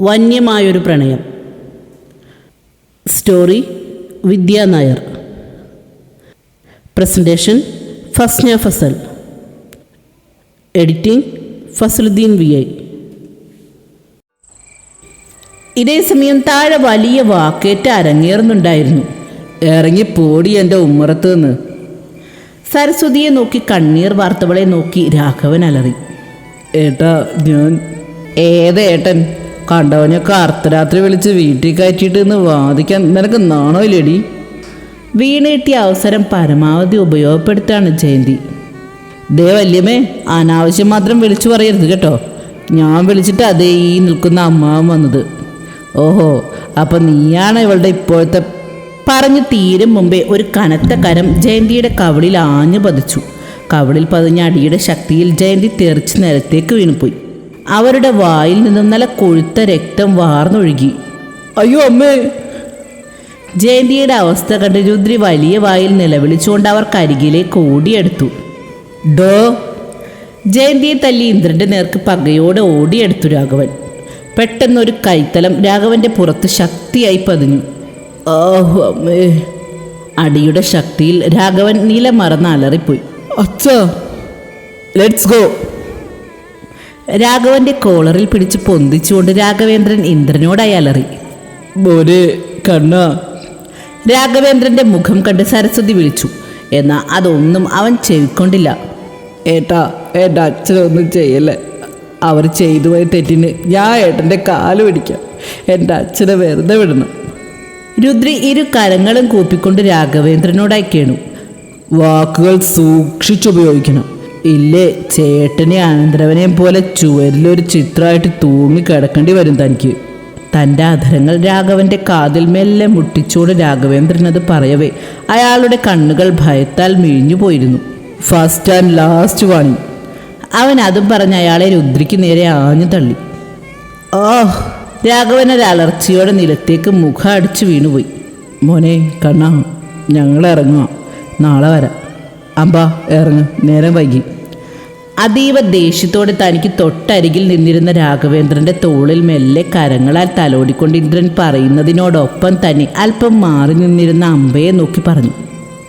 വന്യമായൊരു പ്രണയം. Story Vidya Nair. Presentation Fasna Fasal. Editing Fasaluddin V I. ഇതേ സമയം താഴെ വലിയ വാക്കേറ്റ് അരങ്ങേറുന്നുണ്ടായിരുന്നു. ഇറങ്ങി പോടി എന്റെ ഉമ്മറത്ത് നിന്ന്. സരസ്വതിയെ നോക്കി കണ്ണീർ വാർത്തവളെ നോക്കി രാഘവൻ അലറി. ഏട്ടാ ഞാൻ ഏത് ഏട്ടൻ? കണ്ടവനൊക്കെ അർദ്ധരാത്രി വിളിച്ച് വീട്ടിൽ കയറ്റിയിട്ട് ഇന്ന് വാദിക്കാൻ നിനക്ക് നാണോ ഇല്ലേടി വീണ് കിട്ടിയ അവസരം പരമാവധി ഉപയോഗപ്പെടുത്താണ് ജയന്തി. ദേ വല്യമ്മേ അനാവശ്യം മാത്രം വിളിച്ചു പറയരുത് കേട്ടോ. ഞാൻ വിളിച്ചിട്ട് അതേ ഈ നിൽക്കുന്ന അമ്മാവൻ വന്നത്. ഓഹോ അപ്പം നീയാണ് ഇവളുടെ ഇപ്പോഴത്തെ പറഞ്ഞു തീരും മുമ്പേ ഒരു കനത്ത കരം ജയന്തിയുടെ കവളിൽ ആഞ്ഞു പതിച്ചു. കവളിൽ പതിഞ്ഞ അടിയുടെ ശക്തിയിൽ ജയന്തി തെറിച്ച് നിലത്തേക്ക് വീണുപോയി. അവരുടെ വായിൽ നിന്നും നല്ല കൊഴുത്ത രക്തം വാർന്നൊഴുകി. അയ്യോ അമ്മേ. ജയന്തിയുടെ അവസ്ഥ കണ്ട് രുദ്രി വലിയ വായിൽ നിലവിളിച്ചുകൊണ്ട് അവർ കരികിലെ ഓടിയെടുത്തു. ഡോ. ജയന്തിയെ തല്ലി ഇന്ദ്രന്റെ നേർക്ക് പകയോടെ ഓടിയെടുത്തു രാഘവൻ. പെട്ടെന്നൊരു കൈത്തലം രാഘവന്റെ പുറത്ത് ശക്തിയായി പതിഞ്ഞു. ആഹു അമ്മേ. അടിയുടെ ശക്തിയിൽ രാഘവൻ നിലമറന്ന് അലറിപ്പോയി. അച്ഛാ. ലെറ്റ്സ് ഗോ രാഘവന്റെ കോളറിൽ പിടിച്ച് പൊന്തിച്ചുകൊണ്ട് രാഘവേന്ദ്രൻ ഇന്ദ്രനോടായി അലറി മോനെ കണ്ണ. രാഘവേന്ദ്രന്റെ മുഖം കണ്ട് സരസ്വതി വിളിച്ചു. എന്നാൽ അതൊന്നും അവൻ ചെവിക്കൊണ്ടില്ല. ഏട്ടാ ഏട്ടാ അച്ഛനൊന്നും ചെയ്യല്ലേ. അവർ ചെയ്തു പോയ തെറ്റിന് ഞാൻ ഏട്ടന്റെ കാൽ പിടിക്കാം. എന്റെ അച്ഛനെ വെറുതെ വിടണം. രുദ്രി ഇരു കരങ്ങളും കൂപ്പിക്കൊണ്ട് രാഘവേന്ദ്രനോടായി കേണു വാക്കുകൾ സൂക്ഷിച്ചുപയോഗിക്കണം. ഇല്ലേ? ചേട്ടനെ അനന്തരവനെയും പോലെ ചുവരിലൊരു ചിത്രമായിട്ട് തൂങ്ങി കിടക്കേണ്ടി വരും തനിക്ക്. തന്റെ അധരങ്ങൾ രാഘവന്റെ കാതിൽ മെല്ലെ മുട്ടിച്ചോട് രാഘവേന്ദ്രൻ അത് പറയവേ. അയാളുടെ കണ്ണുകൾ ഭയത്താൽ മിഴിഞ്ഞു പോയിരുന്നു. ഫസ്റ്റ് ആൻഡ് ലാസ്റ്റ് വാണിംഗ് അവൻ അതും പറഞ്ഞ് അയാളെ രുദ്രിക്ക് നേരെ ആഞ്ഞു തള്ളി. ഓ രാഘവൻ ഒരു അലർച്ചയോടെ നിലത്തേക്ക് മുഖം അടിച്ചു വീണുപോയി. മോനെ കണ്ണാ ഞങ്ങൾ ഇറങ്ങുക നാളെ വരാം. അമ്പാ ഇറങ്ങ് നേരം വൈകി. അതീവ ദേഷ്യത്തോടെ തനിക്ക് തൊട്ടരികിൽ നിന്നിരുന്ന രാഘവേന്ദ്രന്റെ തോളിൽ മെല്ലെ കരങ്ങളാൽ തലോടിക്കൊണ്ട് ഇന്ദ്രൻ പറയുന്നതിനോടൊപ്പം തന്നെ അല്പം മാറി നിന്നിരുന്ന അമ്പയെ നോക്കി പറഞ്ഞു.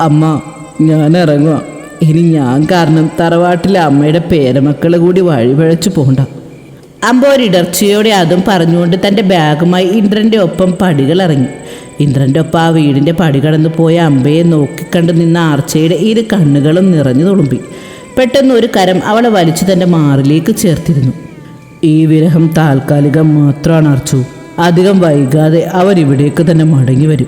അമ്മ ഞാൻ ഇറങ്ങുക ഇനി ഞാൻ കാരണം തറവാട്ടിലെ അമ്മയുടെ പേരമക്കൾ കൂടി വഴിപഴച്ചു പോകണ്ട അമ്പ ഒരിടർച്ചയോടെ അതും പറഞ്ഞുകൊണ്ട് തന്റെ ബാഗുമായി ഇന്ദ്രന്റെ ഒപ്പം പടികൾ ഇറങ്ങി ഇന്ദ്രന്റെ ഒപ്പം ആ വീടിന്റെ പടി കടന്നു പോയ അമ്പയെ നോക്കിക്കണ്ട് നിന്ന ആർച്ചയുടെ ഇരു കണ്ണുകളും നിറഞ്ഞു തുളുമ്പി. പെട്ടെന്ന് ഒരു കരം അവളെ വലിച്ചു തന്റെ മാറിലേക്ക് ചേർത്തിരുന്നു. ഈ വിരഹം താൽക്കാലികം മാത്രമാണ് അർച്ചു. അധികം വൈകാതെ അവൻ ഇവിടേക്ക് തന്നെ മടങ്ങി വരും.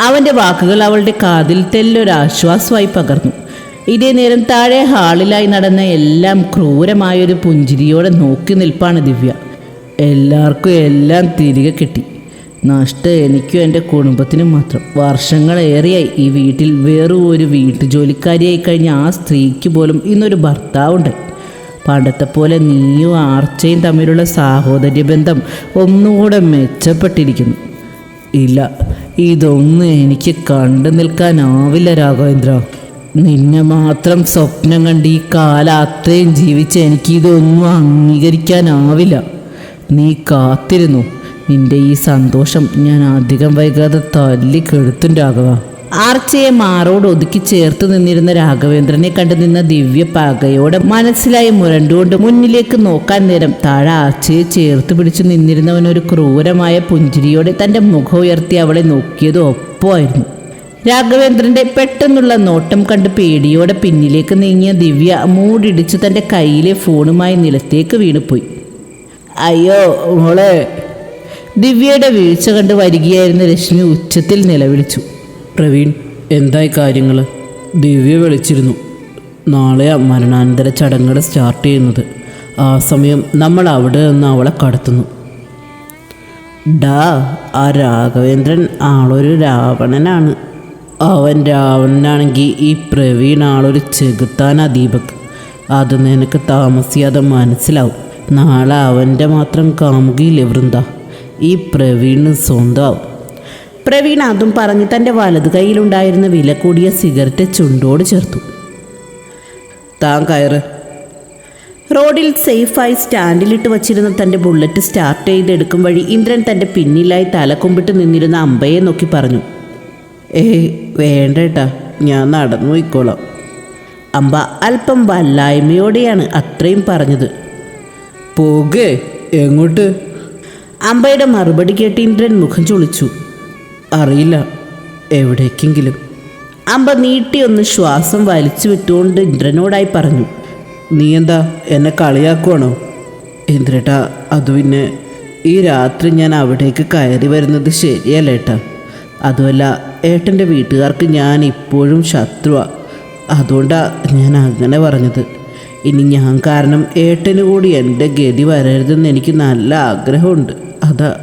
അവന്റെ വാക്കുകൾ അവളുടെ കാതിൽ തെല്ലൊരാശ്വാസമായി പകർന്നു. ഇതേ നേരം താഴെ ഹാളിലായി നടന്ന എല്ലാം ക്രൂരമായൊരു പുഞ്ചിരിയോടെ നോക്കി നിൽപ്പാണ് ദിവ്യ. എല്ലാവർക്കും എല്ലാം തിരികെ കിട്ടി. നഷ്ടം എനിക്കും എന്റെ കുടുംബത്തിനും മാത്രം. വർഷങ്ങളേറെയായി ഈ വീട്ടിൽ വേറും ഒരു വീട്ടുജോലിക്കാരിയായി കഴിഞ്ഞ ആ സ്ത്രീക്ക് പോലും ഇന്നൊരു ഭർത്താവുണ്ട്. പണ്ടത്തെ പോലെ നീയും ആർച്ചയും തമ്മിലുള്ള സാഹോദര്യ ബന്ധം ഒന്നുകൂടെ മെച്ചപ്പെട്ടിരിക്കുന്നു. ഇല്ല ഇതൊന്നും എനിക്ക് കണ്ടു നിൽക്കാനാവില്ല രാഘവേന്ദ്ര. നിന്നെ മാത്രം സ്വപ്നം കണ്ട് ഈ കാലം അത്രയും ജീവിച്ച് എനിക്കിതൊന്നും അംഗീകരിക്കാനാവില്ല. നീ കാത്തിരുന്നു. നിന്റെ ഈ സന്തോഷം ഞാൻ അധികം വൈകാതെ തല്ലി കെടുത്തും രാഘവ. ആർച്ചയെ മാറോട് ഒതുക്കി ചേർത്ത് നിന്നിരുന്ന രാഘവേന്ദ്രനെ കണ്ടു നിന്ന ദിവ്യ പകയോടെ മനസ്സിലായി മുരണ്ടുകൊണ്ട് മുന്നിലേക്ക് നോക്കാൻ നേരം താഴെ ആർച്ചയെ ചേർത്ത് പിടിച്ചു നിന്നിരുന്നവൻ ഒരു ക്രൂരമായ പുഞ്ചിരിയോടെ തന്റെ മുഖം ഉയർത്തി അവളെ നോക്കിയത് ഒപ്പമായിരുന്നു രാഘവേന്ദ്രന്റെ പെട്ടെന്നുള്ള നോട്ടം കണ്ട് പേടിയോടെ പിന്നിലേക്ക് നീങ്ങിയ ദിവ്യ മൂടിടിച്ച് തന്റെ കയ്യിലെ ഫോണുമായി നിലത്തേക്ക് വീണുപോയി. അയ്യോ മോളെ ദിവ്യയുടെ വീഴ്ച കണ്ട് വരികയായിരുന്ന രശ്മി ഉച്ചത്തിൽ നിലവിളിച്ചു. പ്രവീൺ എന്തായി കാര്യങ്ങൾ ദിവ്യ വിളിച്ചിരുന്നു. നാളെ മരണാനന്തര ചടങ്ങുകൾ സ്റ്റാർട്ട് ചെയ്യുന്നത്. ആ സമയം നമ്മൾ അവിടെ നിന്ന് അവളെ കടത്തുന്നു. ഡാ ആ രാഘവേന്ദ്രൻ ആളൊരു രാവണനാണ്. അവൻ രാവണനാണെങ്കിൽ ഈ പ്രവീൺ ആളൊരു ചെകുത്താനാ ദീപക്. അത് നിനക്ക് താമസിയാതെ മനസ്സിലാവും. നാളെ അവന്റെ മാത്രം കാമുകിയില്ലേ വൃന്ദ? ഈ പ്രവീണ് സ്വന്തം. പ്രവീൺ അതും പറഞ്ഞ് തന്റെ വലത് കൈയിലുണ്ടായിരുന്ന വില കൂടിയ സിഗരറ്റ് ചുണ്ടോട് ചേർത്തു. താൻ കയറ്. റോഡിൽ സേഫായി സ്റ്റാൻഡിലിട്ട് വച്ചിരുന്ന തന്റെ ബുള്ളറ്റ് സ്റ്റാർട്ട് ചെയ്തെടുക്കും വഴി ഇന്ദ്രൻ തന്റെ പിന്നിലായി തലക്കൊമ്പിട്ട് നിന്നിരുന്ന അമ്പയെ നോക്കി പറഞ്ഞു. ഏ വേണ്ട കേട്ടാ ഞാൻ നടന്നു പോയിക്കോളാം. അമ്പ അല്പം വല്ലായ്മയോടെയാണ് അത്രയും പറഞ്ഞത്. പോകേ എങ്ങോട്ട്? അമ്പയുടെ മറുപടി കേട്ട് ഇന്ദ്രൻ മുഖം ചൊളിച്ചു. അറിയില്ല എവിടേക്കെങ്കിലും. അമ്പ നീട്ടി ഒന്ന് ശ്വാസം വലിച്ചു വിട്ടുകൊണ്ട് ഇന്ദ്രനോടായി പറഞ്ഞു നീ എന്താ എന്നെ കളിയാക്കുവാണോ? ഇന്ദ്രേട്ടാ അത് പിന്നെ ഈ രാത്രി ഞാൻ അവിടേക്ക് കയറി വരുന്നത് ശരിയല്ല ഏട്ടാ. അതുമല്ല ഏട്ടന്റെ വീട്ടുകാർക്ക് ഞാൻ ഇപ്പോഴും ശത്രുവാ. അതുകൊണ്ടാണ് ഞാൻ അങ്ങനെ പറഞ്ഞത്. ഇനി ഞാൻ കാരണം ഏട്ടന് കൂടി എന്റെ ഗതി വരരുതെന്ന് എനിക്ക് നല്ല ആഗ്രഹമുണ്ട്. അതാ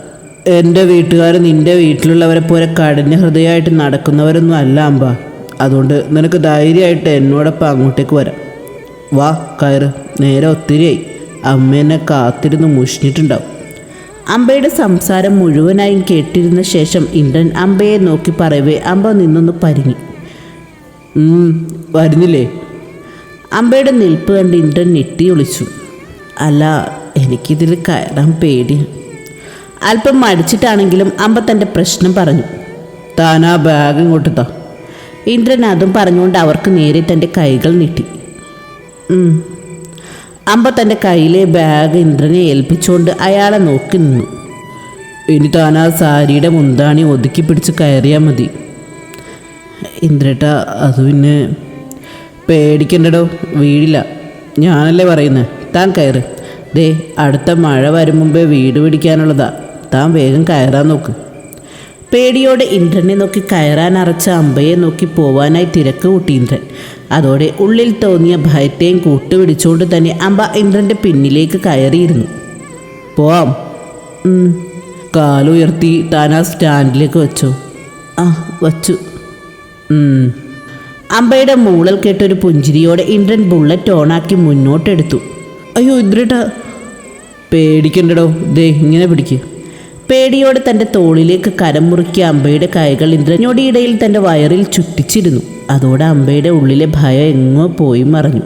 എന്റെ വീട്ടുകാർ നിന്റെ വീട്ടിലുള്ളവരെ പോലെ കഠിന ഹൃദയമായിട്ട് നടക്കുന്നവരൊന്നും അല്ല അമ്പ. അതുകൊണ്ട് നിനക്ക് ധൈര്യമായിട്ട് എന്നോടൊപ്പം അങ്ങോട്ടേക്ക് വരാം. വാ കയറ്. നേരെ ഒത്തിരിയായി. അമ്മ എന്നെ കാത്തിരുന്ന് മുഷിഞ്ഞിട്ടുണ്ടാവും. അമ്പയുടെ സംസാരം മുഴുവനായും കേട്ടിരുന്ന ശേഷം ഇന്ദ്രൻ അമ്പയെ നോക്കി പറയവേ അമ്പ നിന്നൊന്ന് പരിങ്ങി. "ഉം, വരുന്നില്ലേ? അമ്പയുടെ നിൽപ്പ് കണ്ട് ഇന്ദ്രൻ ഞെട്ടി ഒളിച്ചു. അല്ല എനിക്കിതിൽ കയറാൻ പേടിയാണ് അല്പം മടിച്ചിട്ടാണെങ്കിലും അമ്പ തന്റെ പ്രശ്നം പറഞ്ഞു. ആ ബാഗ് ഇങ്ങോട്ട് താ. ഇന്ദ്രൻ അതും പറഞ്ഞുകൊണ്ട് അവർക്ക് നേരെ തന്റെ കൈകൾ നീട്ടി. അമ്പ തന്റെ കയ്യിലെ ബാഗ് ഇന്ദ്രനെ ഏൽപ്പിച്ചുകൊണ്ട് അയാളെ നോക്കി നിന്നു. ഇനി താനാ സാരിയുടെ മുന്താണി ഒതുക്കി പിടിച്ച് കയറിയാൽ മതി. ഇന്ദ്രേട്ട അത് പിന്നെ പേടിക്കണ്ടടോ? വീടില്ല. ഞാനല്ലേ പറയുന്നത് താൻ കയറ്. ദേ അടുത്ത മഴ വരും മുമ്പേ വീട് പിടിക്കാനുള്ളതാ. താൻ വേഗം കയറാൻ നോക്ക്. പേടിയോടെ ഇന്ദ്രനെ നോക്കി കയറാൻ അറച്ച അമ്പയെ നോക്കി പോവാനായി തിരക്ക് കൂട്ടി ഇന്ദ്രൻ. അതോടെ ഉള്ളിൽ തോന്നിയ ഭയത്തെയും കൂട്ടുപിടിച്ചുകൊണ്ട് തന്നെ അമ്പ ഇന്ദ്രന്റെ പിന്നിലേക്ക് കയറിയിരുന്നു. പോവാം. കാലുയർത്തി താൻ ആ സ്റ്റാൻഡിലേക്ക് വെച്ചോ. ആ വച്ചു. അമ്പയുടെ മൂളൽ കേട്ടൊരു പുഞ്ചിരിയോടെ ഇന്ദ്രൻ ബുള്ളറ്റ് ഓണാക്കി മുന്നോട്ടെടുത്തു. അയ്യോ ഇന്ദ്രേട്ടാ. പേടിക്കണ്ടടോ. ദേ ഇങ്ങനെ പിടിക്ക്. പേടിയോടെ തന്റെ തോളിലേക്ക് കരം മുറുക്കിയ അമ്പയുടെ കൈകൾ ഇന്ദ്രനോടിയിടയിൽ തന്റെ വയറിൽ ചുറ്റിച്ചിരുന്നു. അതോടെ അമ്പയുടെ ഉള്ളിലെ ഭയം എങ്ങോ പോയി മറഞ്ഞു.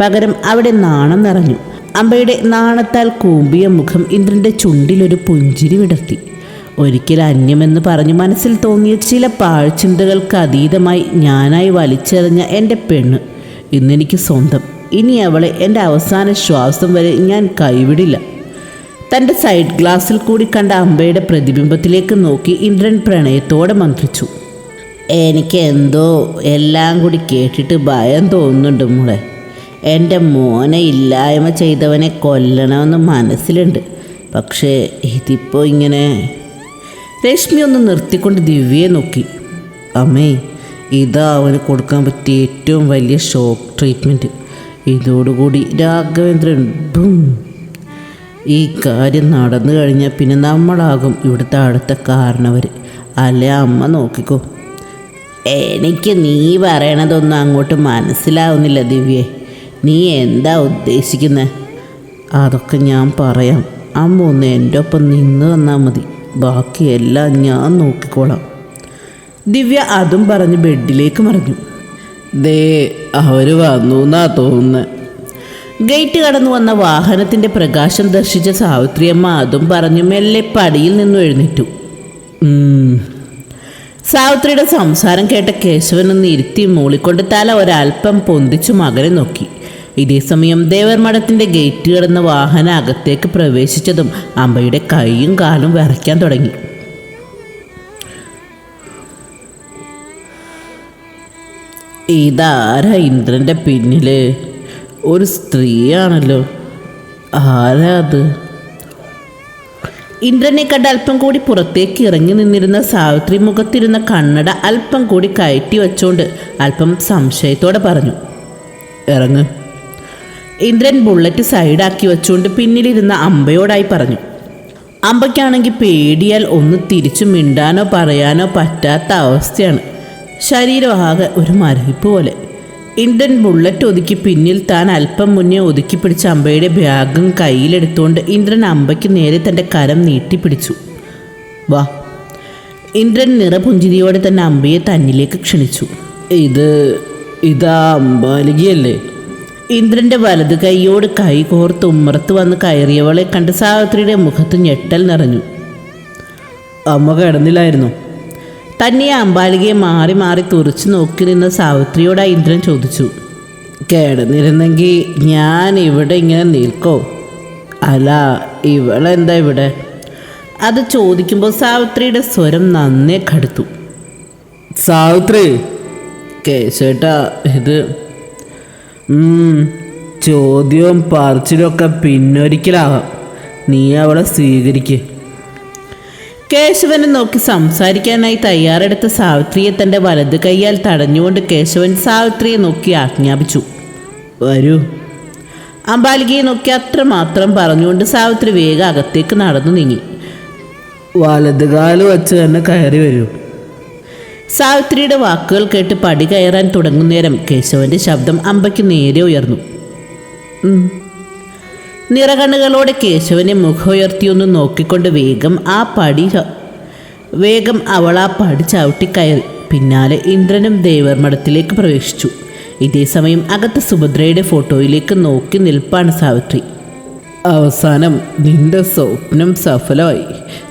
പകരം അവിടെ നാണം നിറഞ്ഞു. അമ്പയുടെ നാണത്താൽ കൂമ്പിയ മുഖം ഇന്ദ്രന്റെ ചുണ്ടിലൊരു പുഞ്ചിരി വിടർത്തി. ഒരിക്കൽ അന്യമെന്ന് പറഞ്ഞു മനസ്സിൽ തോന്നിയ ചില പാഴ്ചിന്തകൾക്ക് അതീതമായി ഞാനായി വലിച്ചെറിഞ്ഞ എന്റെ പെണ്ണ് ഇന്നെനിക്ക് സ്വന്തം. ഇനി അവളെ എന്റെ അവസാന ശ്വാസം വരെ ഞാൻ കൈവിടില്ല. തന്റെ സൈഡ് ഗ്ലാസ്സിൽ കൂടി കണ്ട അമ്പയുടെ പ്രതിബിംബത്തിലേക്ക് നോക്കി ഇന്ദ്രൻ പ്രണയത്തോടെ മന്ത്രിച്ചു. എനിക്ക് എന്തോ എല്ലാം കൂടി കേട്ടിട്ട് ഭയം തോന്നുന്നുണ്ട് മോളെ. എന്റെ മോനെ ഇല്ലായ്മ ചെയ്തവനെ കൊല്ലണമെന്ന് മനസ്സിലുണ്ട്. പക്ഷേ ഇതിപ്പോൾ ഇങ്ങനെ രശ്മി ഒന്ന് നിർത്തിക്കൊണ്ട് ദിവ്യയെ നോക്കി. അമ്മേ ഇതാ അവന് കൊടുക്കാൻ പറ്റിയ ഏറ്റവും വലിയ ഷോക്ക് ട്രീറ്റ്മെന്റ് ഇതോടുകൂടി രാഘവേന്ദ്രൻ ബും ഈ കാര്യം നടന്നു കഴിഞ്ഞാൽ പിന്നെ നമ്മളാകും ഇവിടുത്തെ അടുത്ത കാരണവർ അല്ലേ അമ്മ നോക്കിക്കോ. എനിക്ക് നീ പറയണതൊന്നും അങ്ങോട്ട് മനസ്സിലാവുന്നില്ല ദിവ്യേ. നീ എന്താ ഉദ്ദേശിക്കുന്നത് അതൊക്കെ ഞാൻ പറയാം. അമ്മ ഒന്ന് എന്റെ ഒപ്പം നിന്ന് തന്നാൽ മതി. ബാക്കിയെല്ലാം ഞാൻ നോക്കിക്കോളാം. ദിവ്യ അതും പറഞ്ഞ് ബെഡിലേക്ക് മറിഞ്ഞു. ദേ അവർ വന്നു എന്നാ തോന്നുന്നത് ഗേറ്റ് കടന്നു വന്ന വാഹനത്തിന്റെ പ്രകാശം ദർശിച്ച സാവിത്രിയമ്മ അതും പറഞ്ഞു മെല്ലെ പടിയിൽ നിന്നും എഴുന്നേറ്റു. സാവിത്രിയുടെ സംസാരം കേട്ട കേശവൻ ഒന്ന് ഇരുത്തി മൂളിക്കൊണ്ട് തല ഒരൽപ്പം പൊന്തിച്ചു മകനെ നോക്കി. ഇതേസമയം ദേവർമഠത്തിന്റെ ഗേറ്റ് കടന്ന വാഹനം അകത്തേക്ക് പ്രവേശിച്ചതും അമ്പയുടെ കൈയും കാലും വിറയ്ക്കാൻ തുടങ്ങി. ഇതാരാ ഇന്ദ്രന്റെ പിന്നിൽ? ഒരു സ്ത്രീയാണല്ലോ. ആരാ അത്? ഇന്ദ്രനെ കണ്ട് അല്പം കൂടി പുറത്തേക്ക് ഇറങ്ങി നിന്നിരുന്ന സാവിത്രി മുഖത്തിരുന്ന കണ്ണട അല്പം കൂടി കയറ്റി വെച്ചുകൊണ്ട് അല്പം സംശയത്തോടെ പറഞ്ഞു ഇറങ്ങ്. ഇന്ദ്രൻ ബുള്ളറ്റ് സൈഡാക്കി വെച്ചുകൊണ്ട് പിന്നിലിരുന്ന അമ്പയോടായി പറഞ്ഞു അമ്പയ്ക്കാണെങ്കിൽ പേടിയാൽ ഒന്ന് തിരിച്ചു മിണ്ടാനോ പറയാനോ പറ്റാത്ത അവസ്ഥയാണ്. ശരീരം ആകെ ഒരു മരവിപ്പ് പോലെ. ഇന്ദ്രൻ ബുള്ളറ്റ് ഒതുക്കി പിന്നിൽ താൻ അല്പം മുന്നേ ഒതുക്കി പിടിച്ച അമ്പയുടെ ബാഗും കയ്യിലെടുത്തുകൊണ്ട് ഇന്ദ്രൻ അമ്പയ്ക്ക് നേരെ തന്റെ കരം നീട്ടിപ്പിടിച്ചു. വാ. ഇന്ദ്രൻ നിറപുഞ്ചിരിയോടെ തന്നെ അമ്പയെ തന്നിലേക്ക് ക്ഷണിച്ചു. ഇത് ഇതാ അമ്പാലികയല്ലേ? ഇന്ദ്രന്റെ വലത് കൈയോട് കൈ കോർത്ത് ഉമ്മറത്ത് വന്ന് കയറിയവളെ കണ്ട് സാവിത്രിയുടെ മുഖത്ത് ഞെട്ടൽ നിറഞ്ഞു. അമ്മ കിടന്നില്ലായിരുന്നു. തന്നെ അമ്പാലികയെ മാറി മാറി തുറച്ചു നോക്കി നിന്ന സാവിത്രിയോട് ആ ഇന്ദ്രൻ ചോദിച്ചു കേടുന്നിരുന്നെങ്കിൽ ഞാൻ ഇവിടെ ഇങ്ങനെ നിൽക്കോ? അല്ല ഇവളെന്താ ഇവിടെ? അത് ചോദിക്കുമ്പോൾ സാവിത്രിയുടെ സ്വരം നന്നേ കടുത്തു. സാവിത്രി! കേശേട്ടാ ഇത് ചോദ്യവും പറിച്ചിലൊക്കെ പിന്നൊരിക്കലാവാം പിന്നൊരിക്കലാകാം. നീ അവളെ സ്വീകരിക്ക്. കേശവനെ നോക്കി സംസാരിക്കാനായി തയ്യാറെടുത്ത സാവിത്രിയെ തന്റെ വലത് കൈയാൽ തടഞ്ഞുകൊണ്ട് കേശവൻ സാവിത്രിയെ നോക്കി ആജ്ഞാപിച്ചു. വരൂ. അമ്പാലികയെ നോക്കി അത്രമാത്രം പറഞ്ഞുകൊണ്ട് സാവിത്രി വേഗം അകത്തേക്ക് നടന്നു നീങ്ങി. വലതുകാൽ വച്ച് തന്നെ കയറി വരൂ. സാവിത്രിയുടെ വാക്കുകൾ കേട്ട് പടി കയറാൻ തുടങ്ങുന്നേരം കേശവന്റെ ശബ്ദം അമ്പയ്ക്ക് നേരെ ഉയർന്നു. നിറകണ്ണുകളോടെ കേശവനെ മുഖമുയർത്തിയൊന്ന് നോക്കിക്കൊണ്ട് വേഗം ആ പടി വേഗം അവൾ ആ പടി ചവിട്ടിക്കയറി പിന്നാലെ ഇന്ദ്രനും ദേവർമഠത്തിലേക്ക് പ്രവേശിച്ചു. ഇതേ സമയം അകത്ത് സുഭദ്രയുടെ ഫോട്ടോയിലേക്ക് നോക്കി നിൽപ്പാണ് സാവിത്രി. അവസാനം നിന്റെ സ്വപ്നം സഫലമായി.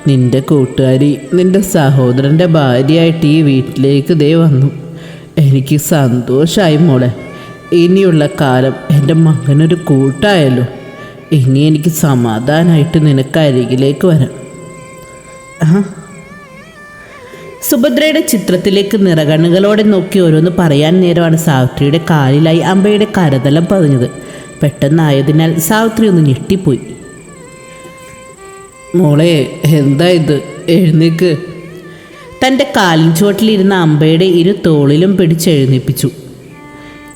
നിന്റെ കൂട്ടുകാരി നിന്റെ സഹോദരന്റെ ഭാര്യയായിട്ട് ഈ വീട്ടിലേക്ക് ദേ വന്നു. എനിക്ക് സന്തോഷമായി മോളെ. ഇനിയുള്ള കാലം എന്റെ മകനൊരു കൂട്ടായല്ലോ. ഇനി എനിക്ക് സമാധാനമായിട്ട് നിനക്ക് അരികിലേക്ക് വരാം. സുഭദ്രയുടെ ചിത്രത്തിലേക്ക് നിറകണ്ണുകളോടെ നോക്കി ഓരോന്ന് പറയാൻ നേരമാണ് സാവിത്രിയുടെ കാലിലായി അമ്പയുടെ കരതലം പതിഞ്ഞത്. പെട്ടെന്നായതിനാൽ സാവിത്രി ഒന്ന് ഞെട്ടിപ്പോയി. മോളെ എന്താ ഇത്? എഴുന്നേക്ക്. തന്റെ കാലിൻ ചുവട്ടിലിരുന്ന അമ്പയുടെ ഇരു തോളിലും പിടിച്ചെഴുന്നേപ്പിച്ചു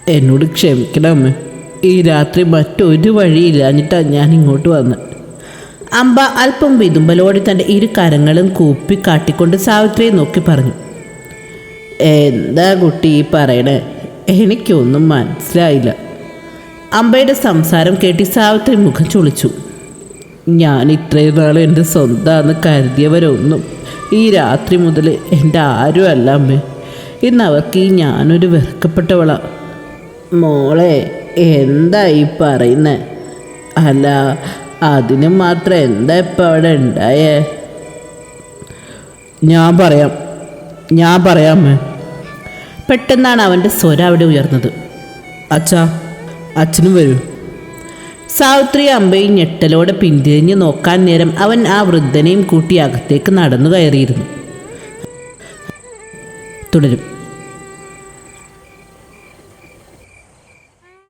എന്നോട് ക്ഷമിക്കണം അമ്മേ. ഈ രാത്രി മറ്റൊരു വഴിയില്ലാഞ്ഞിട്ടാണ് ഞാൻ ഇങ്ങോട്ട് വന്നത് അമ്പ അല്പം വിതുമ്പലോടെ തന്റെ ഇരു കരങ്ങളും കൂപ്പി കാട്ടിക്കൊണ്ട് സാവിത്രിയെ നോക്കി പറഞ്ഞു. എന്താ കുട്ടി ഈ പറയണേ? എനിക്കൊന്നും മനസ്സിലായില്ല. അമ്പയുടെ സംസാരം കേട്ടി സാവിത്രി മുഖം ചുളിച്ചു. ഞാൻ ഇത്രയും നാൾ എന്റെ സ്വന്തമാണെന്ന് കരുതിയവരൊന്നും ഈ രാത്രി മുതൽ എന്റെ ആരും അല്ല അമ്മേ. ഇന്ന് അവർക്ക് ഈ ഞാനൊരു വെറുക്കപ്പെട്ടവളാണ് മോളെ എന്താ ഈ പറയുന്നേ? അല്ല അതിന് മാത്രം എന്താ ഇപ്പം അവിടെ ഉണ്ടായേ? ഞാൻ പറയാം ഞാൻ പറയാമേ. പെട്ടെന്നാണ് അവന്റെ സ്വര അവിടെ ഉയർന്നത്. അച്ഛാ അച്ഛനും വരൂ. സാവിത്രി അമ്പയും ഞെട്ടലോടെ പിന്തിരിഞ്ഞ് നോക്കാൻ നേരം അവൻ ആ വൃദ്ധനെയും കൂട്ടി അകത്തേക്ക് നടന്നു കയറിയിരുന്നു. തുടരും.